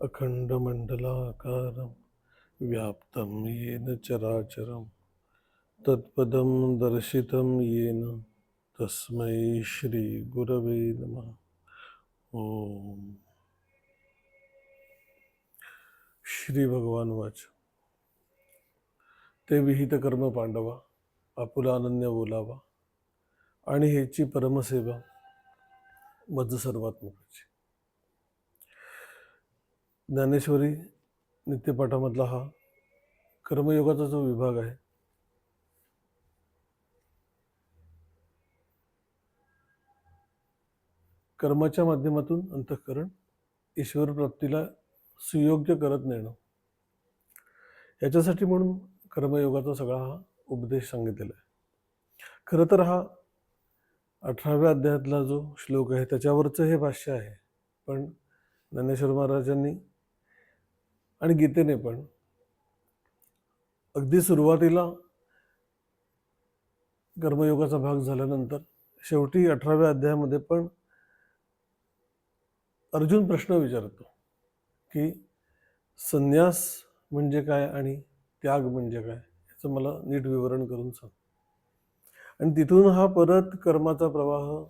अखण्डमण्डलाकारं व्याप्तं येन चराचरं तत्पदं दर्शितं येन तस्मै श्रीगुरवे नमः। ॐ श्री भगवान वाच। ते विहित कर्म पांडवा आपुला अनन्य बोलावा आणि ह्याची परमसेवा मज सर्वात मुखाची ज्ञानेश्वरी नित्यपाठामधला हा कर्मयोगाचा जो विभाग आहे. कर्माच्या माध्यमातून अंतःकरण ईश्वर प्राप्तीला सुयोग्य करत नेणं. याच्यासाठी म्हणून कर्मयोगाचा सगळा हा उपदेश सांगितलेला आहे. खरं तर हा अठराव्या अध्यायातला जो श्लोक आहे त्याच्यावरचं हे भाष्य आहे. पण ज्ञानेश्वर महाराजांनी आणि गीतेने पण. अगदी सुरुवातीला कर्मयोगाचा भाग झाल्यानंतर शेवटी अठराव्या अध्यायामध्ये पण अर्जुन प्रश्न विचारतो की संन्यास म्हणजे काय आणि त्याग म्हणजे काय याचं मला नीट विवरण करून सांग. आणि तिथून हा परत कर्माचा प्रवाह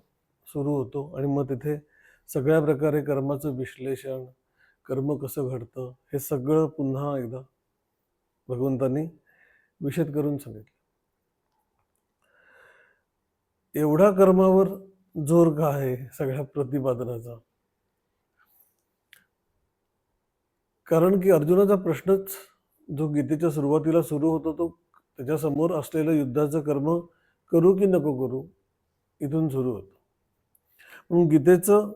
सुरू होतो आणि मग तिथे सगळ्या प्रकारे कर्माचं विश्लेषण कर्म कसं घडतं हे सगळं पुन्हा एकदा भगवंतांनी विशद करून सांगितलं. एवढा कर्मावर जोर का आहे सगळ्या प्रतिपादनाचा? कारण की अर्जुनाचा प्रश्नच जो गीतेच्या सुरुवातीला सुरू होतो तो त्याच्यासमोर असलेलं युद्धाचं कर्म करू की नको करू इथून सुरू होतो. म्हणून गीतेचं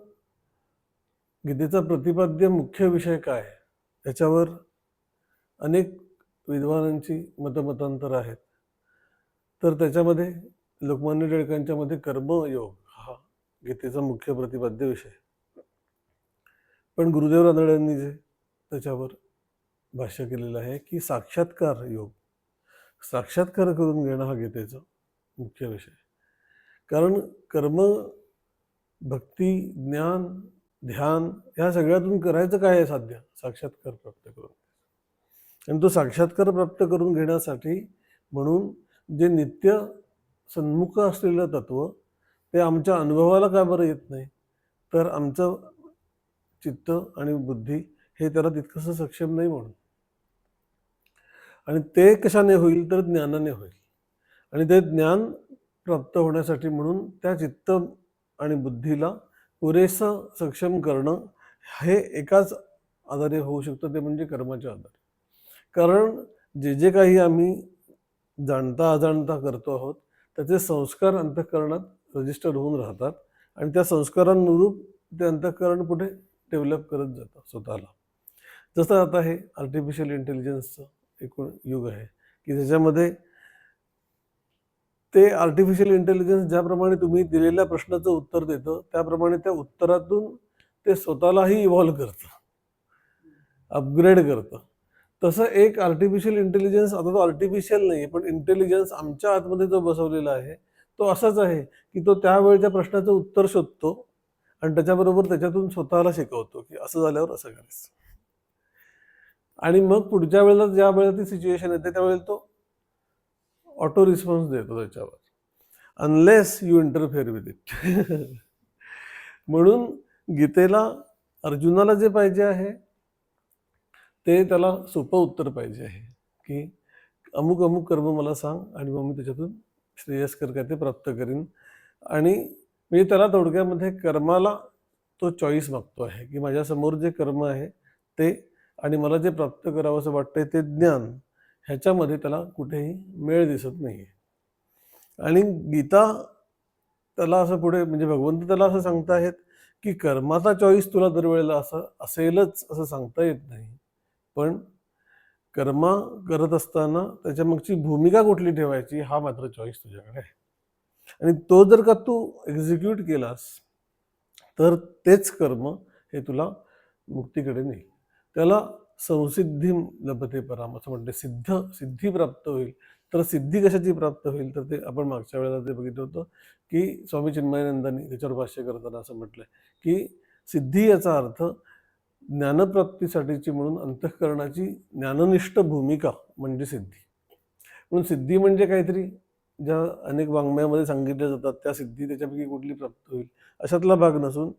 गीतेचा प्रतिपाद्य मुख्य विषय काय? याच्यावर अनेक विद्वानांची मतमतांतर आहेत. तर त्याच्यामध्ये लोकमान्य टिळकांच्या मध्ये कर्मयोग हा गीतेचा मुख्य प्रतिपाद्य विषय. पण गुरुदेव रानड्यांनी जे त्याच्यावर भाष्य केलेलं आहे की साक्षात्कार योग साक्षात्कार करून घेणं हा गीतेचा मुख्य विषय. कारण कर्म भक्ती ज्ञान ध्यान ह्या सगळ्यातून करायचं काय आहे साध्य? साक्षात्कार प्राप्त करून. आणि तो साक्षात्कार प्राप्त करून घेण्यासाठी म्हणून जे नित्य सन्मुख असलेलं तत्व ते आमच्या अनुभवाला का बरं येत नाही? तर आमचं चित्त आणि बुद्धी हे त्याला तितकंसं सक्षम नाही म्हणून. आणि ते कशाने होईल तर ज्ञानाने होईल. आणि ते ज्ञान प्राप्त होण्यासाठी म्हणून त्या चित्त आणि बुद्धीला पुरेसं सक्षम करणं हे एकाच आधारे होऊ शकतं ते म्हणजे कर्माच्या आधारे. कारण जे जे काही आम्ही जाणता अजाणता करतो आहोत त्याचे संस्कार अंतःकरणात रजिस्टर होऊन राहतात आणि त्या संस्कारांनुरूप ते अंतःकरण पुढे डेव्हलप करत जातं स्वतःला. जसं आता हे आर्टिफिशियल इंटेलिजन्सचं एकूण युग आहे की त्याच्यामध्ये ते आर्टिफिशियल इंटेलिजन्स ज्याप्रमाणे तुम्ही दिलेल्या प्रश्नाचं उत्तर देतं त्याप्रमाणे त्या उत्तरातून ते स्वतःलाही इव्हॉल्व करतं. अपग्रेड करतं. तसं एक आर्टिफिशियल इंटेलिजन्स आता तो आर्टिफिशियल नाही पण इंटेलिजन्स आमच्या आतमध्ये जो बसवलेला आहे तो असाच आहे की तो त्यावेळच्या प्रश्नाचं उत्तर शोधतो आणि त्याच्याबरोबर त्याच्यातून स्वतःला शिकवतो की असं झाल्यावर असं करायचं. आणि मग पुढच्या वेळेला ज्या वेळेला ती सिच्युएशन येते त्यावेळेला तो ऑटो रिस्पॉन्स देतो त्याच्यावर. Unless you interfere with it म्हणून गीतेला अर्जुनाला जे पाहिजे आहे ते त्याला सोपं उत्तर पाहिजे आहे. की अमुक अमुक कर्म मला सांग आणि मग मी त्याच्यातून श्रेयस्कर काय ते प्राप्त करीन. आणि म्हणजे त्याला थोडक्यामध्ये कर्माला तो चॉईस मागतो आहे. की माझ्यासमोर जे कर्म आहे ते आणि मला जे प्राप्त करावं असं वाटतंय ते ज्ञान. ह्याच्यामध्ये त्याला कुठेही मेळ दिसत नाही आहे आणि गीता त्याला असं पुढे म्हणजे भगवंत त्याला असं सांगता आहेत की कर्माचा चॉईस तुला दरवेळेला असं असेलच असं सांगता येत नाही. पण कर्मा करत असताना त्याच्या मागची भूमिका कुठली ठेवायची हा मात्र चॉईस तुझ्याकडे आहे. आणि तो जर का तू एक्झिक्यूट केलास तर तेच कर्म हे तुला मुक्तीकडे नेईल. त्याला संसिद्धी लभते पराम असं म्हणते. सिद्ध सिद्धी प्राप्त होईल. तर सिद्धी कशाची प्राप्त होईल? तर ते आपण मागच्या वेळेला ते बघितलं होतं की स्वामी चिन्मयानंदांनी त्याच्यावर भाष्य करताना असं म्हटलंय की सिद्धी याचा अर्थ ज्ञानप्राप्तीसाठीची म्हणून अंतःकरणाची ज्ञाननिष्ठ भूमिका म्हणजे सिद्धी. म्हणून सिद्धी म्हणजे काहीतरी ज्या अनेक वाङ्मयामध्ये सांगितल्या जातात त्या सिद्धी त्याच्यापैकी कुठली प्राप्त होईल? अशातला भाग नसून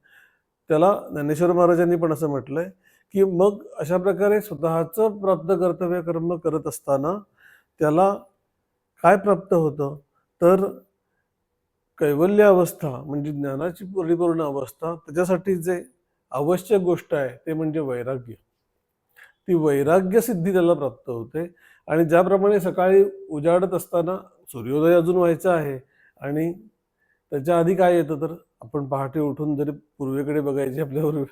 त्याला ज्ञानेश्वर महाराजांनी पण असं म्हटलंय की मग अशा प्रकारे स्वतःचं प्राप्त कर्तव्य कर्म करत असताना त्याला काय प्राप्त होतं? तर कैवल्य अवस्था म्हणजे ज्ञानाची परिपूर्ण अवस्था त्याच्यासाठी जे आवश्यक गोष्ट आहे ते म्हणजे वैराग्य. ती वैराग्य सिद्धी त्याला प्राप्त होते. आणि ज्याप्रमाणे सकाळी उजाडत असताना सूर्योदय अजून व्हायचा आहे आणि त्याच्या आधी काय येतं तर आपण पहाटे उठून जरी पूर्वेकडे बघायची आपल्यावर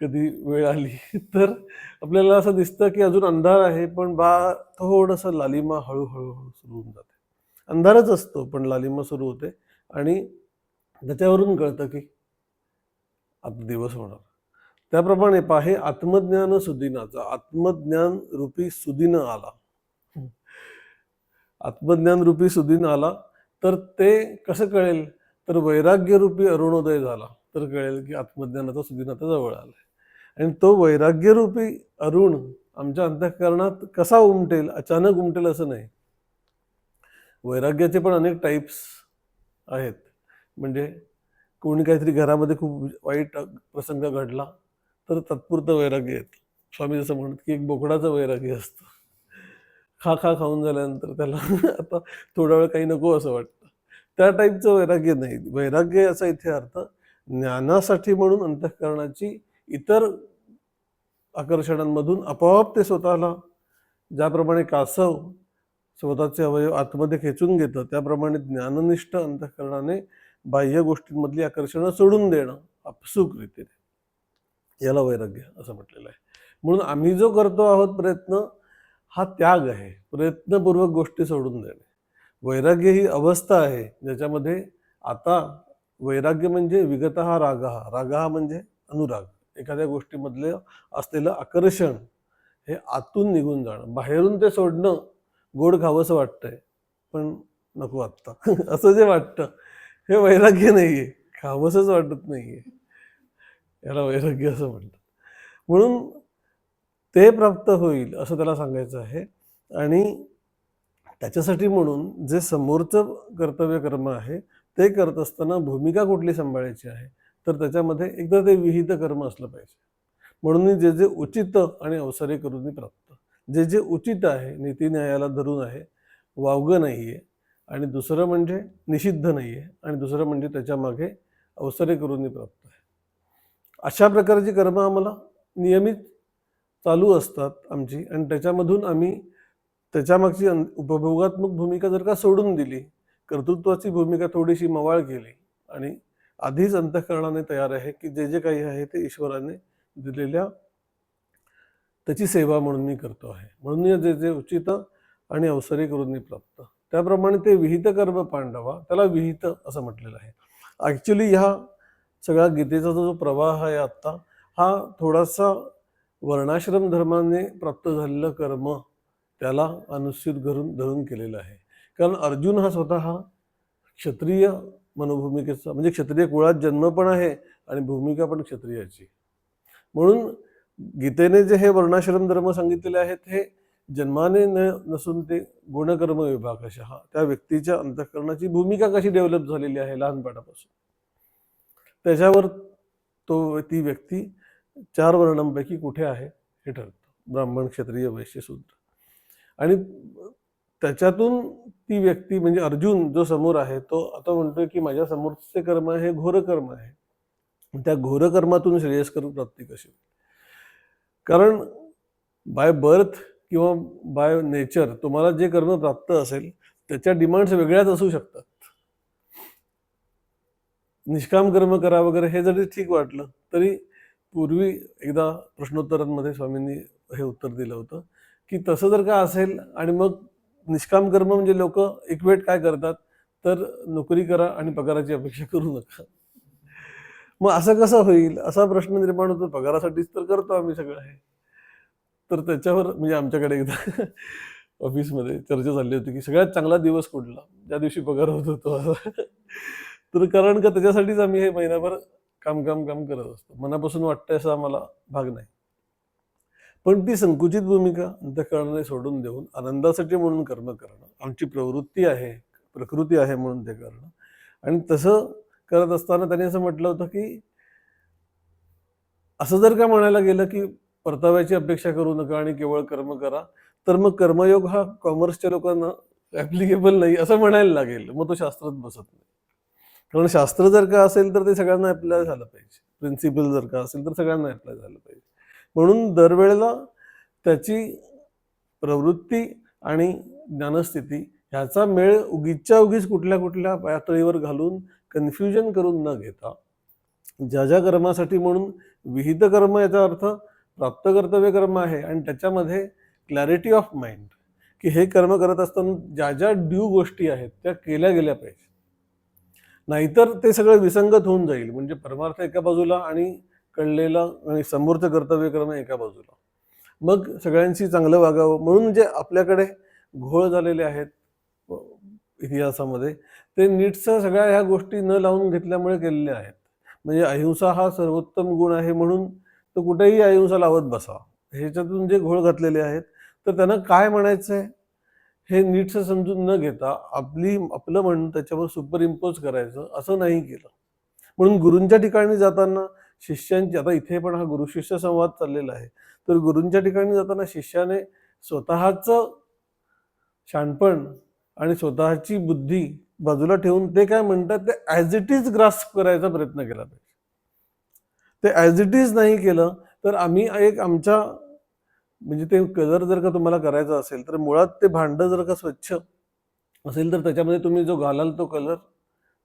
कधी वेळ आली तर आपल्याला असं दिसतं की अजून अंधार आहे पण बा थोडंसं लालिमा हळूहळू हळू सुरू होऊन जाते. अंधारच असतो पण लालिमा सुरू होते आणि त्याच्यावरून कळतं की आता दिवस होणार. त्याप्रमाणे पाहे आत्मज्ञान सुदिनाचा आत्मज्ञान रूपी सुदिन आला. आत्मज्ञान रूपी सुदिन आला तर ते कसं कळेल? तर वैराग्य रूपी अरुणोदय झाला तर कळेल की आत्मज्ञानाचा सुदिन आता जवळ आलाय. आणि तो वैराग्यरूपी अरुण आमच्या अंतःकरणात कसा उमटेल अचानक उमटेल असं नाही. वैराग्याचे पण अनेक टाईप्स आहेत. म्हणजे कोणी काहीतरी घरामध्ये खूप वाईट प्रसंग घडला तर तात्पुरतं वैराग्य येतं. स्वामी जसं म्हणत की एक बोकडाचं वैराग्य असतं. खा खा खाऊन झाल्यानंतर त्याला आता थोडा वेळ काही नको असं वाटतं. त्या टाईपचं वैराग्य नाही. वैराग्य याचा इथे अर्थ ज्ञानासाठी म्हणून अंतःकरणाची इतर आकर्षणांमधून आपोआप ते स्वतःला ज्याप्रमाणे कासव स्वतःचे अवयव आतमध्ये खेचून घेतं त्याप्रमाणे ज्ञाननिष्ठ अंतःकरणाने बाह्य गोष्टींमधली आकर्षणं सोडून देणं आपसूक रीतीने याला वैराग्य असं म्हटलेलं आहे. म्हणून आम्ही जो करतो आहोत प्रयत्न हा त्याग आहे. प्रयत्नपूर्वक गोष्टी सोडून देणे. वैराग्य ही अवस्था आहे ज्याच्यामध्ये आता वैराग्य म्हणजे विगत हा राग. हा राग हा म्हणजे अनुराग. एखाद्या गोष्टीमधलं असलेलं आकर्षण हे आतून निघून जाणं. बाहेरून ते सोडणं गोड खावंसं वाटतंय पण नको आत्ता. असं जे वाटतं हे वैराग्य नाहीये. खावंसंच वाटत नाहीये. याला वैराग्य असं म्हणतात. म्हणून ते प्राप्त होईल असं त्याला सांगायचं आहे. आणि त्याच्यासाठी म्हणून जे समोरचं कर्तव्य कर्म आहे ते करत असताना भूमिका कुठली सांभाळायची आहे? तर त्याच्यामध्ये एकदा ते विहित कर्म असलं पाहिजे. म्हणून जे जे उचित आणि अवसरे करून प्राप्त. जे जे उचित आहे नीती न्यायाला धरून आहे वावगं नाही आहे आणि दुसरं म्हणजे निषिद्ध नाही आहे आणि दुसरं म्हणजे त्याच्यामागे अवसरे करून प्राप्त आहे. अशा प्रकारची कर्म आम्हाला नियमित चालू असतात आमची आणि त्याच्यामधून आम्ही त्याच्यामागची अन- उपभोगात्मक भूमिका जर का सोडून दिली कर्तृत्वाची भूमिका थोडीशी मवाळ केली आणि आधीच अंतःकरणाने तयार आहे की जे जे काही आहे ते ईश्वराने दिलेल्या त्याची सेवा म्हणून मी करतो आहे. म्हणून जे जे उचित आणि अवसरे करून मी प्राप्त. त्याप्रमाणे ते विहित कर्म पांडवा त्याला विहित असं म्हटलेलं आहे. ॲक्च्युली ह्या सगळ्या गीतेचा जो प्रवाह आहे आत्ता हा थोडासा वर्णाश्रम धर्माने प्राप्त झालेलं कर्म त्याला अनुसूचित धरून धरून केलेलं आहे. कारण अर्जुन हा स्वतः क्षत्रिय मनोभूमिकेचा म्हणजे क्षत्रिय कुळात जन्म पण आहे आणि भूमिका पण क्षत्रियाची. म्हणून गीतेने जे हे वर्णाश्रम धर्म सांगितलेले आहेत हे जन्माने न नसून ते गुणकर्म विभाग अशा हा त्या व्यक्तीच्या अंतःकरणाची भूमिका कशी डेव्हलप झालेली आहे लहानपणापासून. त्याच्यावर तो ती व्यक्ती चार वर्णांपैकी कुठे आहे हे ठरतं. ब्राह्मण क्षत्रिय वैश्य शूद्र. आणि त्याच्यातून ती व्यक्ती म्हणजे अर्जुन जो समोर आहे तो आता म्हणतोय की माझ्या समोरचे कर्म हे घोर कर्म आहे. त्या घोर कर्मातून श्रेयस्कर प्राप्ती कशी कारण बाय बर्थ किंवा बाय नेचर तुम्हाला जे कर्म प्राप्त असेल त्याच्या डिमांड्स वेगळ्याच असू शकतात. निष्काम कर्म करा वगैरे हे जरी ठीक वाटलं तरी पूर्वी एकदा प्रश्नोत्तरांमध्ये स्वामींनी हे उत्तर दिलं होतं की तसं जर का असेल आणि मग निष्काम कर्म म्हणजे लोक एक वेळ काय करतात? तर नोकरी करा आणि पगाराची अपेक्षा करू नका. मग असं कसं होईल? असा प्रश्न निर्माण होतो. पगारासाठीच तर करतो आम्ही सगळं. हे तर त्याच्यावर म्हणजे आमच्याकडे एकदा ऑफिसमध्ये चर्चा झाली होती की सगळ्यात चांगला दिवस कुठला? ज्या दिवशी पगार होत होतो तर कारण का त्याच्यासाठीच आम्ही हे महिनाभर काम काम काम करत असतो. मनापासून वाटतंय असं आम्हाला भाग नाही. पण ती संकुचित भूमिका अंतःकरणाने सोडून देऊन आनंदासाठी म्हणून कर्म करणं. आमची प्रवृत्ती आहे प्रकृती आहे म्हणून ते करणं. आणि तसं करत असताना त्यांनी असं म्हटलं होतं की असं जर का म्हणायला गेलं की परताव्याची अपेक्षा करू नका आणि केवळ कर्म करा तर मग कर्मयोग हा कॉमर्सच्या लोकांना ऍप्लिकेबल नाही असं म्हणायला लागेल. मग तो शास्त्रात बसत नाही. कारण शास्त्र जर का असेल तर ते सगळ्यांना अप्लाय झालं पाहिजे. प्रिन्सिपल जर का असेल तर सगळ्यांना अप्लाय झालं पाहिजे. म्हणून दरवेळेला त्याची प्रवृत्ती आणि ज्ञानस्थिती ह्याचा मेळ उगीच्या उगीच कुठल्या कुठल्या पातळीवर घालून कन्फ्युजन करून न घेता ज्या ज्या कर्मासाठी म्हणून विहित कर्म याचा अर्थ प्राप्त कर्तव्य कर्म आहे आणि त्याच्यामध्ये क्लॅरिटी ऑफ माइंड की हे कर्म करत असताना ज्या ज्या ड्यू गोष्टी आहेत त्या केल्या गेल्या पाहिजे. नाहीतर ते सगळं विसंगत होऊन जाईल. म्हणजे परमार्थ एका बाजूला आणि कळलेलं आणि समोरचं कर्तव्य करणं एका बाजूला. मग सगळ्यांशी चांगलं वागावं म्हणून जे आपल्याकडे घोळ झालेले आहेत इतिहासामध्ये ते नीटचं सगळ्या ह्या गोष्टी न लावून घेतल्यामुळे केलेल्या आहेत. म्हणजे अहिंसा हा सर्वोत्तम गुण आहे म्हणून तो कुठेही अहिंसा लावत बसा. ह्याच्यातून जे घोळ घातलेले आहेत तर त्यांना काय म्हणायचं आहे हे नीटसं समजून न घेता आपली आपलं म्हणणं त्याच्यावर सुपर इम्पोज करायचं असं नाही केलं. म्हणून गुरूंच्या ठिकाणी जाताना शिष्यांची आता इथे पण हा गुरु शिष्य संवाद चाललेला आहे. तर गुरूंच्या ठिकाणी जाताना शिष्याने स्वतःचं शहाणपण आणि स्वतःची बुद्धी बाजूला ठेवून ते काय म्हणतात ते ॲज इट इज ग्रास्प करायचा प्रयत्न केला पाहिजे. ते ॲज इट इज नाही केलं तर आम्ही एक आमच्या म्हणजे ते कलर जर का तुम्हाला करायचा असेल तर मुळात ते भांडं जर का स्वच्छ असेल तर त्याच्यामध्ये तुम्ही जो घालाल तो कलर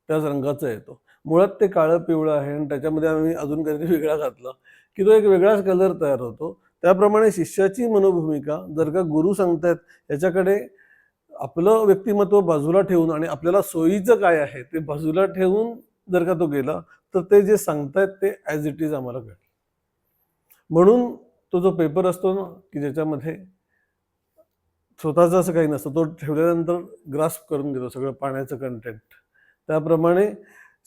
त्याच रंगाचा येतो. मुळात ते काळं पिवळं आहे आणि त्याच्यामध्ये आम्ही अजून काहीतरी वेगळा घातला की तो एक वेगळाच कलर तयार होतो. त्याप्रमाणे शिष्याची मनोभूमिका जर का गुरु सांगतायत याच्याकडे आपलं व्यक्तिमत्व बाजूला ठेवून आणि आपल्याला सोयीचं काय आहे ते बाजूला ठेवून जर का तो गेला तर ते जे सांगतायत ते ॲज इट इज आम्हाला कळेल. म्हणून तो जो पेपर असतो ना की ज्याच्यामध्ये स्वतःचं असं काही नसतं तो ठेवल्यानंतर ग्रास्प करून घेतो सगळं पाण्याचं कंटेंट त्याप्रमाणे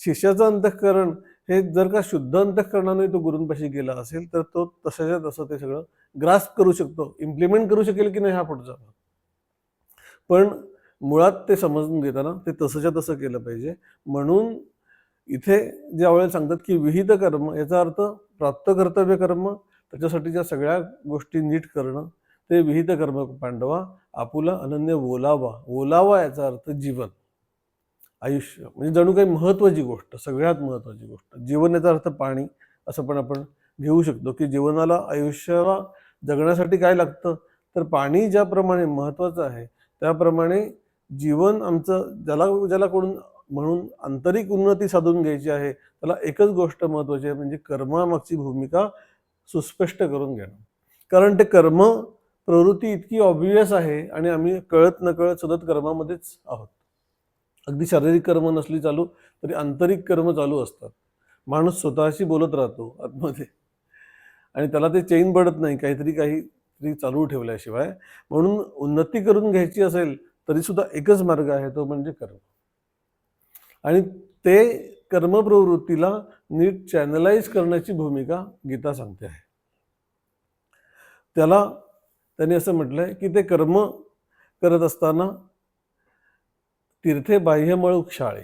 शिष्याचं अंतःकरण हे जर का शुद्ध अंतःकरणाने तो गुरूंपाशी गेला असेल तर तो तशाच्या तसं ते सगळं ग्रास्प करू शकतो इम्प्लिमेंट करू शकेल की नाही हा पुढचा भाग. पण मुळात ते समजून घेताना ते तसंच्या तसं केलं पाहिजे. म्हणून इथे ज्या वेळेला सांगतात की विहित कर्म याचा अर्थ प्राप्त कर्तव्य कर्म त्याच्यासाठीच्या सगळ्या गोष्टी नीट करणं ते विहित कर्म पांडवा आपुला अनन्य बोलावा. बोलावा याचा अर्थ जीवन. आयुष्य. म्हणजे जणू काही महत्त्वाची गोष्ट सगळ्यात महत्त्वाची गोष्ट जीवन याचा अर्थ पाणी असं पण आपण घेऊ शकतो की जीवनाला आयुष्याला जगण्यासाठी काय लागतं? तर पाणी ज्याप्रमाणे महत्त्वाचं आहे त्याप्रमाणे जीवन आमचं ज्याला ज्याला कोण म्हणून आंतरिक उन्नती साधून घ्यायची आहे त्याला एकच गोष्ट महत्त्वाची आहे म्हणजे कर्मामागची भूमिका सुस्पष्ट करून घेणं. कारण ते कर्म प्रवृत्ती इतकी ऑब्वियस आहे आणि आम्ही कळत नकळत सतत कर्मामध्येच आहोत. अगदी शारीरिक कर्म नसली चालू तरी आंतरिक कर्म चालू असतात. माणूस स्वतःशी बोलत राहतो आतमध्ये. आणि त्याला ते चैन पडत नाही काहीतरी काहीतरी चालू ठेवल्याशिवाय. म्हणून उन्नती करून घ्यायची असेल तरी सुद्धा एकच मार्ग आहे तो म्हणजे कर्म. आणि ते कर्मप्रवृत्तीला नीट चॅनलाइज करण्याची भूमिका गीता सांगते आहे. त्याला त्यांनी असं म्हटलंय की ते कर्म करत असताना तीर्थे बाह्यमळ उक्षाळे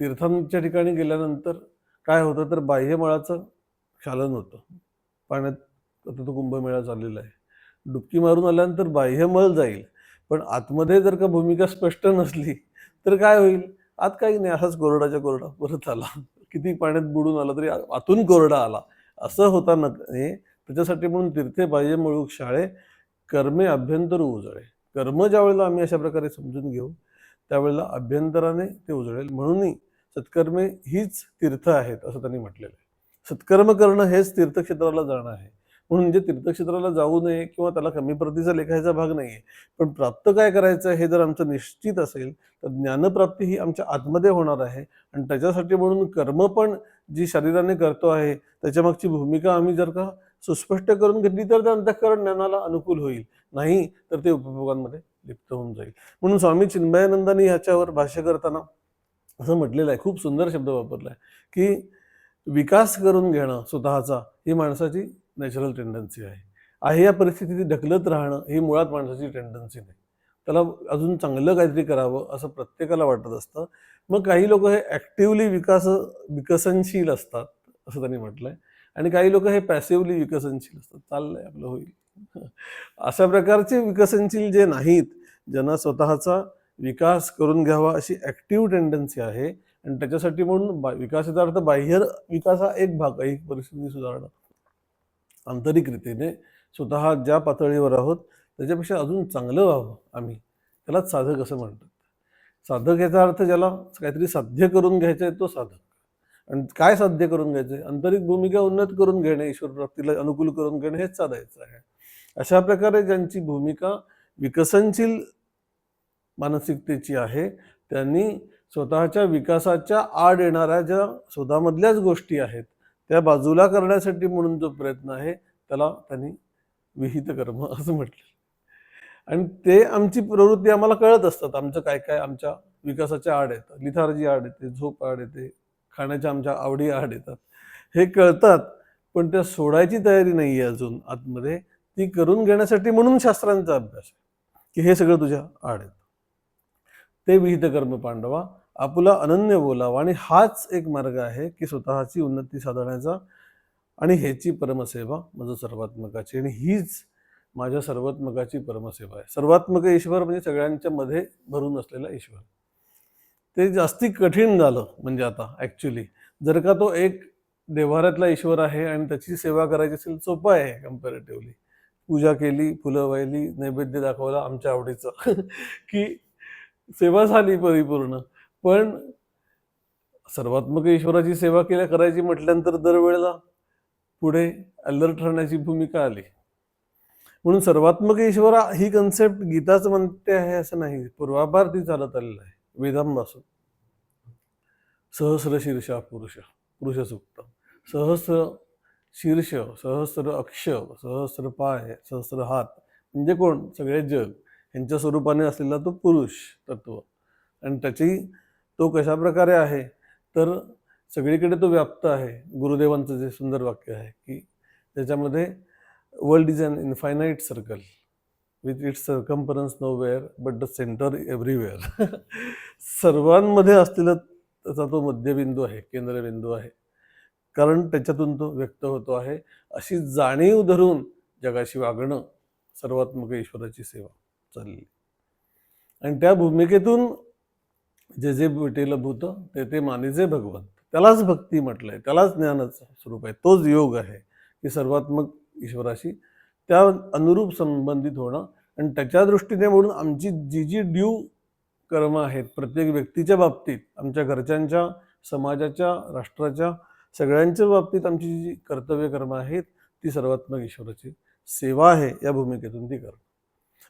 तीर्थांच्या ठिकाणी गेल्यानंतर काय होतं तर बाह्यमळाचं क्षालन होतं. पाण्यात आता तो कुंभमेळा चाललेला आहे. डुबकी मारून आल्यानंतर बाह्यमळ जाईल. पण आतमध्ये जर का भूमिका स्पष्ट नसली तर काय होईल? आत काही नाही असाच कोरडाच्या कोरडा. परत आला. किती पाण्यात बुडून आला तरी आतून कोरडा आला. असं होता न हे त्याच्यासाठी म्हणून तीर्थे बाह्य मळूक शाळे कर्मे अभ्यंतर उजळे. कर्म ज्या वेळेला आम्ही अशा प्रकारे समजून घेऊ त्यावेळेला अभ्यंतराने ते उजळेल. म्हणूनही सत्कर्मे हीच तीर्थ आहेत असं त्यांनी म्हटलेलं आहे. सत्कर्म करणं हेच तीर्थक्षेत्राला जाणं आहे. म्हणून म्हणजे तीर्थक्षेत्राला जाऊ नये किंवा त्याला कमी प्रतीचा लेखायचा भाग नाही आहे पण प्राप्त काय करायचं हे जर आमचं निश्चित असेल तर ज्ञानप्राप्ती ही आमच्या आतमध्ये होणार आहे. आणि त्याच्यासाठी म्हणून कर्म पण जी शरीराने करतो आहे त्याच्यामागची भूमिका आम्ही जर का सुस्पष्ट करून घेतली तर त्या अंतःकरण ज्ञानाला अनुकूल होईल. नाही तर ते उपभोगांमध्ये लिप्त होऊन जाईल. म्हणून स्वामी चिन्मयानंदांनी ह्याच्यावर भाष्य करताना असं म्हटलेलं आहे खूप सुंदर शब्द वापरला आहे की विकास करून घेणं स्वतःचा ही माणसाची नॅचरल टेंडन्सी आहे. आहे या परिस्थितीत ढकलत राहणं ही मुळात माणसाची टेंडन्सी नाही. त्याला अजून चांगलं काहीतरी करावं असं प्रत्येकाला वाटत असतं. मग काही लोक हे ॲक्टिवली विकास विकसनशील असतात असं त्यांनी म्हटलंय. आणि काही लोक हे पॅसिवली विकसनशील असतात. चाललंय आपलं होईल. अशा प्रकारचे विकसनशील जे नाहीत ज्यांना स्वतःचा विकास करून घ्यावा अशी ॲक्टिव्ह टेंडन्सी आहे आणि त्याच्यासाठी म्हणून बा विकासाचा अर्थ बाह्य विकास हा एक भाग आहे परिस्थिती सुधारणं. आंतरिक रीतीने स्वतः ज्या पातळीवर आहोत त्याच्यापेक्षा अजून चांगलं व्हावं आम्ही. त्यालाच साधक असं म्हणतात. साधक याचा अर्थ ज्याला काहीतरी साध्य करून घ्यायचं आहे तो साधक. आणि काय साध्य करून घ्यायचं आहे? आंतरिक भूमिका उन्नत करून घेणे ईश्वर प्राप्तीला अनुकूल करून घेणे हेच साधायचं आहे. अशा प्रकारे ज्यांची भूमिका विकसनशील मानसिकतेची आहे त्यांनी स्वतःच्या विकासाच्या आड येणाऱ्या ज्या स्वतःमधल्याच गोष्टी आहेत त्या बाजूला करण्यासाठी म्हणून जो प्रयत्न आहे त्याला त्यांनी विहित कर्म असं म्हटलं. आणि ते आमची प्रवृत्ती आम्हाला कळत असतात आमचं काय काय आमच्या विकासाच्या आड येतं लिथार्जी आड येते झोप आड येते खाण्याच्या आमच्या आवडी आड येतात. हे कळतात पण त्या सोडायची तयारी नाही आहे अजून आतमध्ये. ती करून घेण्यासाठी म्हणून शास्त्रांचा अभ्यास आहे की हे सगळं तुझ्या आड येतं ते विहित कर्म पांडवा आपुला अनन्य बोलावा आणि हाच एक मार्ग आहे की स्वतःची उन्नती साधण्याचा आणि ह्याची परमसेवा माझं सर्वात्मकाची आणि हीच माझ्या सर्वात्मकाची परमसेवा आहे. सर्वात्मक ईश्वर म्हणजे सगळ्यांच्या मध्ये भरून असलेला ईश्वर. ते जास्ती कठीण झालं म्हणजे आता ॲक्च्युली जर का तो एक देव्हाऱ्यातला ईश्वर आहे आणि त्याची सेवा करायची असेल सोपं आहे कम्पॅरेटिव्हली पूजा केली फुलं वाहिली नैवेद्य दाखवला आमच्या आवडीचं. की सेवा झाली परिपूर्ण. पण सर्वात्मक ईश्वराची सेवा केल्या करायची म्हटल्यानंतर दरवेळेला पुढे अलर्ट राहण्याची भूमिका आली. म्हणून सर्वात्मक ईश्वर ही कन्सेप्ट गीताच म्हणते आहे असं नाही. पूर्वापार ती चालत आलेलं आहे. वेदांपासून सहस्र शीर्षा पुरुष. पुरुष सुक्त सहस्र शीर्ष सहस्र अक्ष सहस्र पाय सहस्र हात म्हणजे कोण? सगळे जग. यांच्या स्वरूपाने असलेला तो पुरुष तत्व. आणि त्याची तो कशा प्रकारे आहे? तर सगळीकडे तो व्याप्त आहे. गुरुदेवांचं जे सुंदर वाक्य आहे की त्याच्यामध्ये world is an infinite circle with its circumference nowhere but the centre everywhere सर्वांमध्ये असलेला त्याचा तो मध्यबिंदू आहे केंद्रबिंदू आहे. कारण त्याच्यातून तो व्यक्त होतो आहे अशी जाणीव धरून जगाशी वागणं सर्वात्मक ईश्वराची सेवा चालली. आणि त्या भूमिकेतून जे जे भेटेल भूत ते ते मानेचे भगवंत. त्यालाच भक्ती म्हटलंय त्यालाच ज्ञानाचं स्वरूप आहे. तोच योग आहे की सर्वात्मक ईश्वराशी त्या अनुरूप संबंधित होणं. आणि त्याच्या दृष्टीने म्हणून आमची जी जी ड्यू कर्म आहेत प्रत्येक व्यक्तीच्या बाबतीत आमच्या घरच्यांच्या समाजाच्या राष्ट्राच्या सगळ्यांच्या बाबतीत आमची जी कर्तव्य कर्म आहेत ती सर्वात्मक ईश्वराची सेवा आहे या भूमिकेतून ती करणं.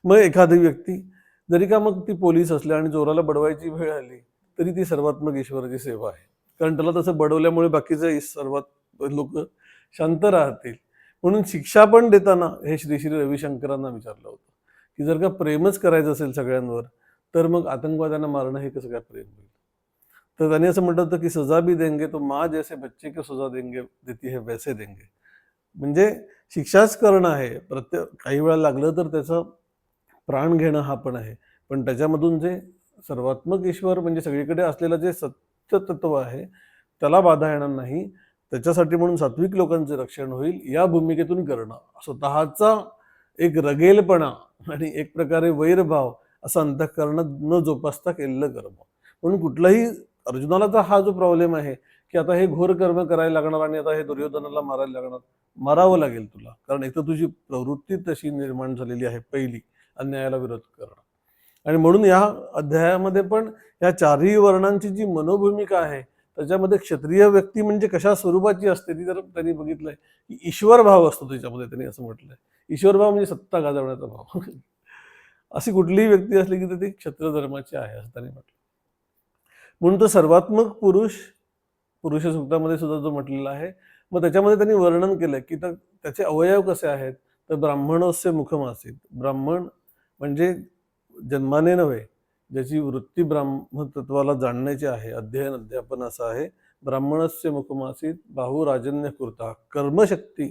मग एखादी व्यक्ती जरी का मग ती पोलीस असल्या आणि जोराला बडवायची वेळ आली तरी ती सर्वात्मक ईश्वराची सेवा आहे. कारण त्याला तसं बडवल्यामुळे बाकीचे सर्वात लोक शांत राहतील. म्हणून शिक्षा पण देताना हे श्री श्री रविशंकरांना विचारलं होतं की जर का प्रेमच करायचं असेल सगळ्यांवर तर मग आतंकवाद्यांना मारणं हे कसं काय प्रेम होईल? तर त्यांनी असं म्हटलं होतं की सजा भी देंगे तो माँ जैसे बच्चे को सजा देंगे देती है वैसे देंगे। म्हणजे शिक्षाच करणं आहे प्रत्येक काही वेळा लागलं तर त्याचं प्राण घेणं हा पण आहे. पण त्याच्यामधून जे सर्वात्मक ईश्वर म्हणजे सगळीकडे असलेलं जे सत्य तत्व आहे त्याला बाधा येणार नाही. त्याच्यासाठी म्हणून सात्विक लोकांचे रक्षण होईल या भूमिकेतून करणं. स्वतःचा एक रगेलपणा आणि एक प्रकारे वैरभाव असं अंतःकरणात न जोपासता केलेलं कर्म. म्हणून कुठलाही अर्जुनाला तर हा जो प्रॉब्लेम आहे की आता हे घोर कर्म करायला लागणार आणि आता हे दुर्योधनाला मारायला लागणार मारावं लागेल तुला. कारण एक तर तुझी प्रवृत्ती तशी निर्माण झालेली आहे पहिली अन्यायाला विरोध करणं. आणि म्हणून या अध्यायामध्ये पण या चारही वर्णांची जी मनोभूमिका आहे त्याच्यामध्ये क्षत्रिय व्यक्ती म्हणजे कशा स्वरूपाची असते ती जर त्यांनी बघितलंय की ईश्वर भाव असतो त्याच्यामध्ये त्यांनी असं म्हटलंय. ईश्वर भाव म्हणजे सत्ता गाजवण्याचा भाव. अशी कुठलीही व्यक्ती असली की ती क्षत्रिय धर्माची आहे असं त्यांनी म्हटलं म्हणून तो सर्वात्मक पुरुष पुरुष सूक्तामध्ये सुद्धा जो म्हटलेला आहे. मग त्याच्यामध्ये त्यांनी वर्णन केलं की तर त्याचे अवयव कसे आहेत? तर ब्राह्मणस्य असेल ब्राह्मण म्हणजे जन्माने नव्हे ज्याची वृत्ती ब्राह्मतत्वाला जाणण्याची आहे. अध्ययन अध्यापन असं आहे. ब्राह्मणस्य मुखमासीत बाहू राजन्य कुर्ता कर्मशक्ती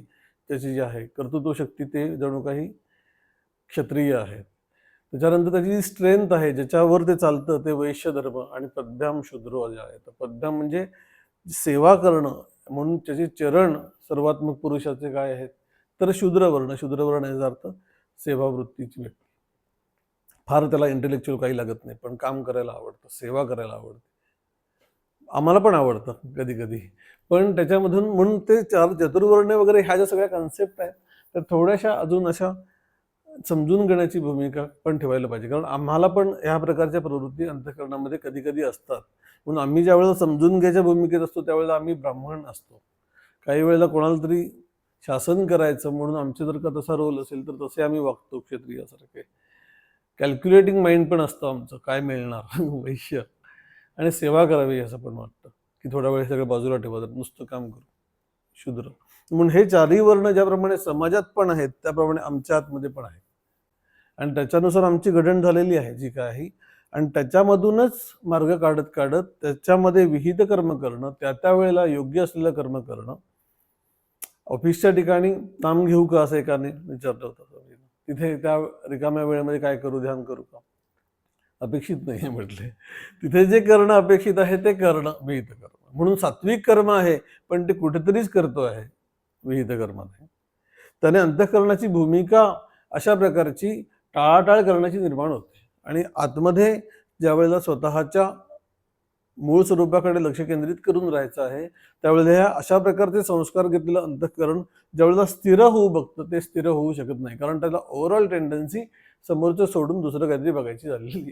त्याची जी आहे कर्तृत्व शक्ती ते जणू काही क्षत्रिय आहेत. त्याच्यानंतर त्याची जी स्ट्रेंथ आहे ज्याच्यावर ते चालतं ते वैश्य धर्म आणि पद्भ्याम शूद्रो जे आहे. तर पद्भ्याम म्हणजे सेवा करणं म्हणून त्याचे चरण सर्वात्मक पुरुषाचे काय आहेत? तर शूद्रवर्ण शूद्रवर्ण याचा अर्थ सेवावृत्तीची व्यक्ती. फार त्याला इंटेलेक्च्युअल काही लागत नाही पण काम करायला आवडतं सेवा करायला आवडते. आम्हाला पण आवडतं कधी कधी पण त्याच्यामधून म्हणून ते चार चतुर्वर्ण वगैरे ह्या ज्या सगळ्या कन्सेप्ट आहेत त्या थोड्याशा अजून अशा समजून घेण्याची भूमिका पण ठेवायला पाहिजे. कारण आम्हाला पण ह्या प्रकारच्या प्रवृत्ती अंतकरणामध्ये कधी कधी असतात. म्हणून आम्ही ज्या वेळेला समजून घ्यायच्या भूमिकेत असतो त्यावेळेला आम्ही ब्राह्मण असतो. काही वेळेला कोणाला तरी शासन करायचं म्हणून आमचे जर का तसा रोल असेल तर तसे आम्ही वागतो क्षत्रियासारखे. कॅल्क्युलेटिंग माइंड पण असतं आमचं काय मिळणार? वैश्य. आणि सेवा करावी असं पण वाटतं. की थोडा वेळ सगळं बाजूला ठेवा नुसतं काम करू. शूद्र. म्हणून हे चारही वर्ण ज्याप्रमाणे समाजात पण आहेत त्याप्रमाणे आमच्या आतमध्ये पण आहेत. आणि त्याच्यानुसार आमची घडण झालेली आहे जी काही. आणि त्याच्यामधूनच मार्ग काढत काढत त्याच्यामध्ये विहित कर्म करणं त्या त्या वेळेला योग्य असलेलं कर्म करणं ऑफिसच्या ठिकाणी काम घेऊ का असं एकाने विचारलं होतं. तिथे त्या रिकाम्या वेळेमध्ये काय करू ध्यान करू का? अपेक्षित नाही म्हटले. तिथे जे करणं अपेक्षित आहे ते करणं विहित कर्म. म्हणून सात्विक कर्म आहे पण ते कुठेतरीच करतो आहे. विहित कर्म त्याने अंतःकरणाची भूमिका अशा प्रकारची टाळाटाळ करण्याची निर्माण होते. आणि आतमध्ये ज्या वेळेला स्वतःच्या मूळ स्वरूपाकडे लक्ष केंद्रित करून राहायचं आहे त्यावेळेला ह्या अशा प्रकारचे संस्कार घेतलेलं अंतःकरण ज्यावेळेला स्थिर होऊ बघतं ते स्थिर होऊ शकत नाही. कारण त्याला ओव्हरऑल टेंडन्सी समोरचं सोडून दुसरं काहीतरी बघायची झालेली आहे.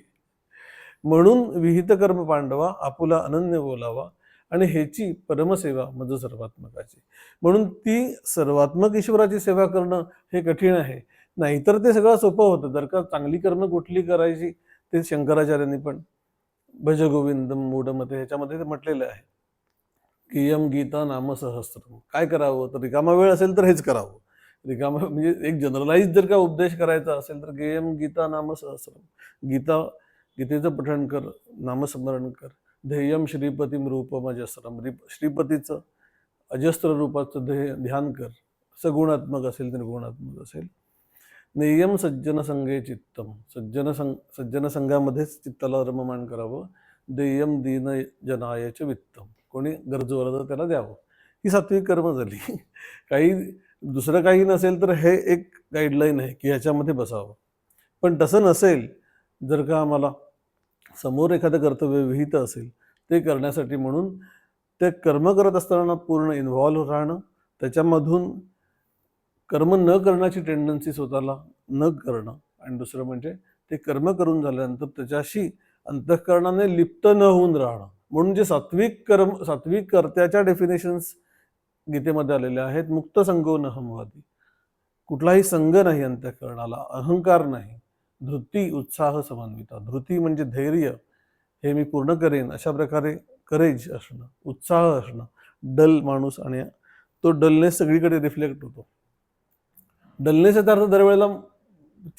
म्हणून विहित कर्म पांडवा आपुला अनन्य बोलावा आणि ह्याची परमसेवा म्हणजे सर्वात्मकाची म्हणून ती सर्वात्मक ईश्वराची सेवा करणं हे कठीण आहे. नाहीतर ते सगळं सोपं होतं. जर का चांगली कर्म कुठली करायची ते शंकराचार्यांनी पण भज गोविंदम मूढमते ह्याच्यामध्ये ते म्हटलेलं आहे. की यम गीता नामसहस्त्रम काय करावं? तर रिकामा वेळ असेल तर हेच करावं. रिकामा म्हणजे एक जनरलाइज जर का उपदेश करायचा असेल तर गेयम गीता नाम सहस्रम. गीता गीतेचं पठण कर नामस्मरण कर. ध्येयम श्रीपतीम रूपम अजस्रम श्रीपतीचं अजस्त्र रूपाचं ध्येय ध्यान कर. सगुणात्मक असेल निर्गुणात्मक असेल. नेयम सज्जन संघे चित्तम. सज्जन संग सज्जन संघामध्येच चित्ताला रममाण करावं. देयम दीन जनायच वित्तम. कोणी गरजू त्याला द्यावं. ही सात्विक कर्म झाली. काही दुसरं काही नसेल तर हे एक गाईडलाईन आहे की ह्याच्यामध्ये बसावं. पण तसं नसेल जर का आम्हाला समोर एखादं कर्तव्य विहित असेल ते करण्यासाठी म्हणून ते कर्म करत असताना पूर्ण इन्व्हॉल्व्ह राहणं त्याच्यामधून कर्म न करण्याची टेंडन्सी स्वतःला न करणं आणि दुसरं म्हणजे ते कर्म करून झाल्यानंतर त्याच्याशी अंतःकरणाने लिप्त न होऊन राहणं. म्हणून जे सात्विक कर्म सात्विक कर्त्याच्या डेफिनेशन्स गीतेमध्ये आलेल्या आहेत मुक्त संगो न हमवादी कुठलाही संघ नाही अंतःकरणाला अहंकार नाही. धृती उत्साह समन्विता. धृती म्हणजे धैर्य. हे मी पूर्ण करेन अशा प्रकारे करेज असणं उत्साह असणं डल माणूस आणि तो डलनेस सगळीकडे रिफ्लेक्ट होतो. डलनेस याचा अर्थ दरवेळेला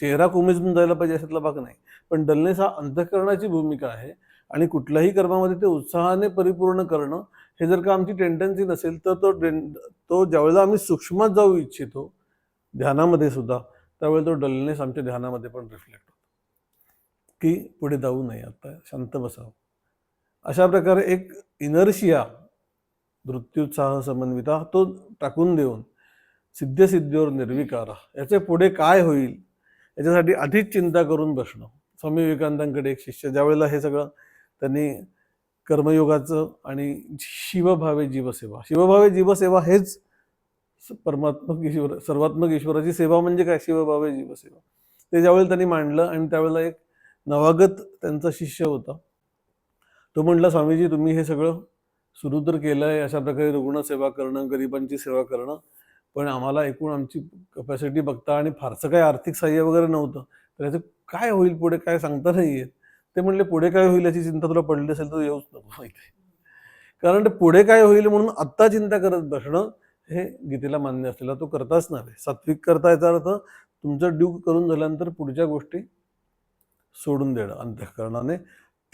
चेहरा कोमेजून जायला पाहिजे अशातला भाग नाही. पण डलनेस हा अंतःकरणाची भूमिका आहे आणि कुठल्याही कर्मामध्ये ते उत्साहाने परिपूर्ण करणं हे जर का आमची टेंडन्सी नसेल तर तो तो ज्यावेळेला आम्ही सूक्ष्मात जाऊ इच्छितो ध्यानामध्ये सुद्धा त्यावेळी तो डलनेस आमच्या ध्यानामध्ये पण रिफ्लेक्ट होतो. की पुढे जाऊ नये आता शांत बसावं. अशा प्रकारे एक इनर्शिया मृत्युत्साह समन्विता तो टाकून देऊन सिद्धसिद्धीवर निर्विकारा. याचे पुढे काय होईल याच्यासाठी आधीच चिंता करून बसणं. स्वामी विवेकानंदांकडे एक शिष्य ज्यावेळेला हे सगळं त्यांनी कर्मयोगाचं आणि शिवभावे जीवसेवा शिवभावे जीवसेवा हेच परमात्मक ईश्वर सर्वात्मक ईश्वराची सेवा म्हणजे काय? शिवभावे जीवसेवा ते ज्यावेळेला त्यांनी मांडलं आणि त्यावेळेला एक नवागत त्यांचा शिष्य होता. तो म्हटला स्वामीजी तुम्ही हे सगळं सुरू तर केलं आहे अशा प्रकारे रुग्णसेवा करणं गरिबांची सेवा करणं पण आम्हाला एकूण आमची कपॅसिटी बघता आणि फारसं काही आर्थिक सहाय्य वगैरे नव्हतं. तर याचं काय होईल पुढे? काय सांगता नाही येत ते म्हणले पुढे काय होईल याची चिंता तुला पडली असेल तर येऊच नको. माहिती कारण ते पुढे काय होईल म्हणून आत्ता चिंता करत बसणं हे गीतेला मान्य असलेला तो करताच नव्हे सात्विक करता याचा अर्थ तुमचं ड्यू करून झाल्यानंतर पुढच्या गोष्टी सोडून देणं अंतःकरणाने.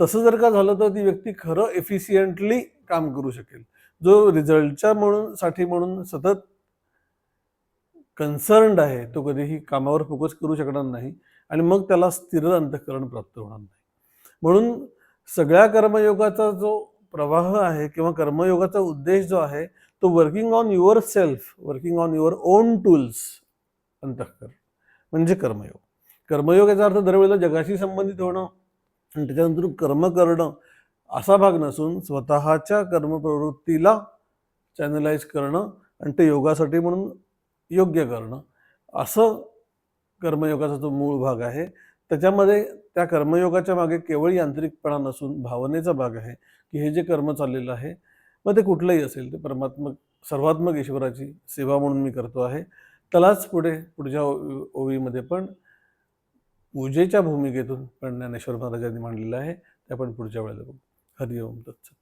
तसं जर का झालं तर ती व्यक्ती खरं एफिशियंटली काम करू शकेल. जो रिझल्टच्या म्हणून साठी म्हणून सतत कन्सर्न्ड आहे तो कधीही कामावर फोकस करू शकणार नाही आणि मग त्याला स्थिर अंतःकरण प्राप्त होणार नाही. म्हणून सगळ्या कर्मयोगाचा जो प्रवाह आहे किंवा कर्मयोगाचा उद्देश जो आहे तो working on yourself working on your own tools अंतःकर म्हणजे कर्मयोग. कर्मयोग याचा अर्थ दरवेळेला जगाशी संबंधित होणं आणि त्याच्यानंतर कर्म करणं असा भाग नसून स्वतःच्या कर्मप्रवृत्तीला चॅनलाइज करणं आणि ते योगासाठी म्हणून योग्य करणं. असं कर्मयोगाचा जो मूळ भाग आहे त्याच्यामध्ये त्या कर्मयोगाच्या मागे केवळ यांत्रिकपणा नसून भावनेचा भाग आहे की हे जे कर्म चाललेलं आहे मग ते कुठलंही असेल ते परमात्मक सर्वात्मक ईश्वराची सेवा म्हणून मी करतो आहे. त्यालाच पुढे पुढच्या ओवीमध्ये पण पूजेच्या भूमिकेतून पण ज्ञानेश्वर महाराजांनी मांडलेलं आहे ते आपण पुढच्या वेळेला बघू. हरिओम तत्सत.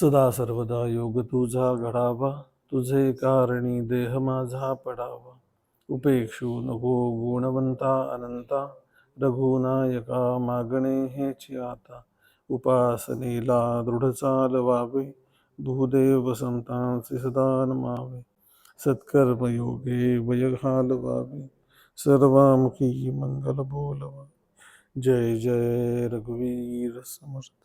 सदा सर्वदा योग तुझा घडावा तुझे कारणी देह माझा पडावा. उपेक्षू नको गुणवंता अनंता रघुनायका मागणे हेची आता. उपासनेला दृढ चालवावे भूदेव संतांचे सदा नमावे सत्कर्मयोगे वय घालवावे सर्वामुखी मंगल बोलवा. जय जय रघुवीर समर्थ.